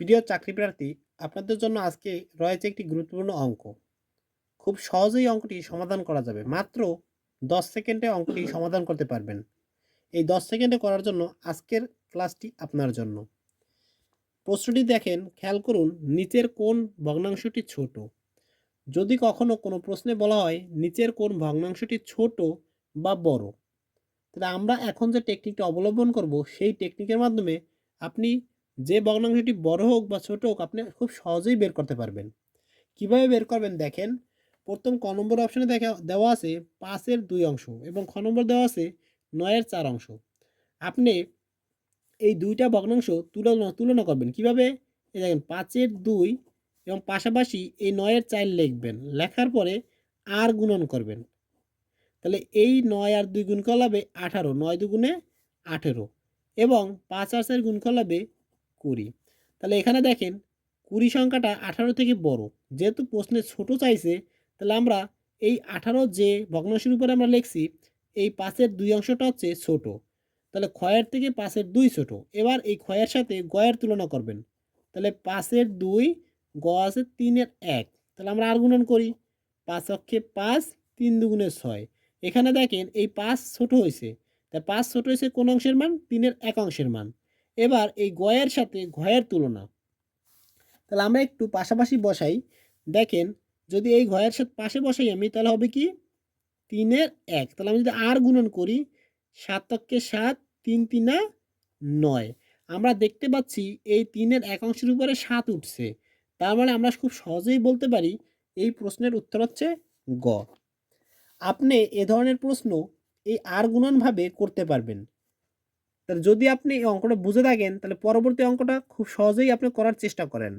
প্রিয় চাকরি প্রার্থী, আপনাদের জন্য আজকে রয়েছে একটি গুরুত্বপূর্ণ অঙ্ক। খুব সহজেই অঙ্কটি সমাধান করা যাবে। মাত্র দশ সেকেন্ডে অঙ্কটি সমাধান করতে পারবেন। এই দশ সেকেন্ডে করার জন্য আজকের ক্লাসটি আপনার জন্য। প্রশ্নটি দেখেন, খেয়াল করুন, নিচের কোন ভগ্নাংশটি ছোট। যদি কখনো কোনো প্রশ্নে বলা হয়, নিচের কোন ভগ্নাংশটি ছোট বা বড়। তাহলে আমরা এখন যে টেকনিকটা অবলম্বন করব, সেই টেকনিকের মাধ্যমে আপনি যে ভগ্নাংশটি বড় হোক বা ছোট হোক, আপনি খুব সহজেই বের করতে পারবেন। কীভাবে বের করবেন দেখেন, প্রথম ক নম্বর অপশানে দেখা, দেওয়া আছে পাঁচের দুই অংশ এবং খ নম্বর দেওয়া আছে নয়ের চার অংশ। আপনি এই দুইটা ভগ্নাংশ তুলনা তুলনা করবেন। কীভাবে? এই দেখেন, পাঁচের দুই এবং পাশাপাশি এই নয়ের চার লিখবেন। লেখার পরে আর গুণন করবেন। তাহলে এই নয় আর দুই গুণ করলাবে আঠারো, নয় দুগুণে আঠেরো এবং পাঁচ আর চার গুণ করলাবে কুড়ি। তাহলে এখানে দেখেন, কুড়ি সংখ্যাটা আঠারো থেকে বড়। যেহেতু প্রশ্নে ছোট চাইছে, তাহলে আমরা এই আঠারো যে ভগ্নাংশের উপরে আমরা লিখছি, এই পাশের দুই অংশটা হচ্ছে ছোট। তাহলে ক্ষয়ের থেকে পাঁচের দুই ছোট। এবার এই ক্ষয়ের সাথে গয়ের তুলনা করবেন। তাহলে পাঁচের দুই, গ আছে তিনের এক। তাহলে আমরা আর গুণন করি, পাঁচ অক্ষে পাঁচ, তিন দুগুণে ছয়। এখানে দেখেন, এই পাঁচ ছোট হয়েছে। তাই পাঁচ ছোট হয়েছে কোন অংশের মান? তিনের এক অংশের মান। এবার এই গয়ের সাথে ঘয়ের তুলনা। তাহলে আমরা একটু পাশাপাশি বসাই। দেখেন, যদি এই ঘয়ের সাথে পাশে বসাই আমি, তাহলে হবে কি? তিনের এক। তাহলে আমি যদি আর গুণন করি, সাত অক্ষে সাত, তিন তিনা নয়। আমরা দেখতে পাচ্ছি এই তিনের এক অংশের উপরে সাত উঠছে। তার মানে আমরা খুব সহজেই বলতে পারি এই প্রশ্নের উত্তর হচ্ছে গ। আপনি এ ধরনের প্রশ্ন এই আর গুণনভাবে করতে পারবেন। তাহলে যদি আপনি এই অঙ্কটা বুঝে থাকেন, তাহলে পরবর্তী অঙ্কটা খুব সহজেই আপনি করার চেষ্টা করেন।